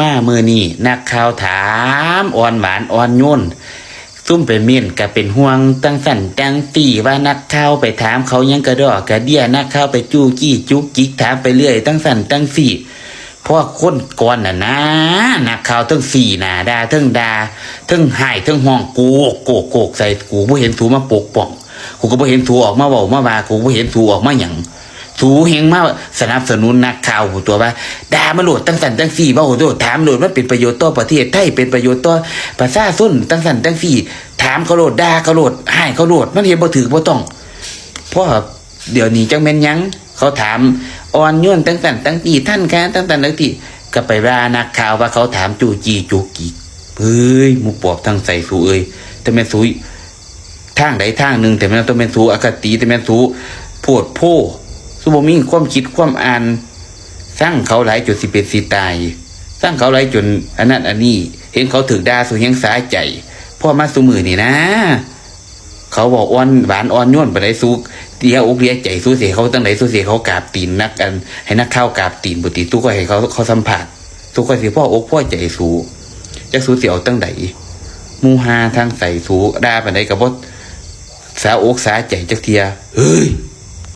มาเมื่อนี้นักข่าวถามอ่อนหวานอ่อนโยนซุ่มเป็นเมียนก็เป็นห่วงตั้งสั่นตั้งตีว่านักข่าวไปถามเขายังกระดอกกระเดียนักข่าวไปจู้จี้จุกจิกถามไปเรื่อย ตั้งสั่นตั้งสี่พราะว่าคนก่อนน่ะนะนักข่าวทั้งสี่หนาดาทั้งดาทั้งหายทั้งห้องโกกโกกโกกใส่กูบ่เห็นสูมาปกป้องกูก็บ่เห็นสูออกมาเว้ามาว่ากูบ่เห็นสูออกมาหยัง สูเฮงมากสนับสนุนนักข่าวหูตัวว่าด่ามาโหลดตั้งสันตั้งสี่ว่าโหตัวถามโหลดว่าเป็นประโยชน์ต่อประเทศไทยเป็นประโยชน์ต่อประชาชนตั้งสันตั้งสี่ถามเขาโหลดด่าเขาโหลดให้เขาโหลดมันเห็นบ่ถือบ่ต้องเพราะเดี๋ยวนี้จังแม่นยังเขาถามอ่อนโยนตั้งสันตั้งตีท่านแค่ตั้งสันตั้งตีก็ไปว่านักข่าวว่าเขาถามจูจีจูกีเฮ้ยมุปอบทางใส่สูเอ้ยแต่แม่นสูทางใดทางหนึ่งแต่แม่นต้องเป็นสูอคติแต่แม่นสูโพดโพ สุบมีความคิดความอ่าน สร้างเขาหลายจนสิเป็นสิตาย สร้างเขาหลายจนอันนั้นอันนี้ เห็นเขาถึกดาสุยังสาใจพ่อมาสุมือนี่นะ เขาบอกอ่อนหวานอ่อนย้วนไปได้สุกเดียวอกเดียใจสู้เสียเขาตั้งไหนสู้เสียเขากราบตีนนักกัน ให้นักข้าวกราบตีนบุตรีตู้ก็ให้เขาเขาสัมผัสตู้ก็สิพ่ออกพ่อใจสู้จะสู้เสียวตั้งไหนมูฮาทางใส่สู้ดาไปไหนกับบดสาอกสาใจจักเทียเฮ้ย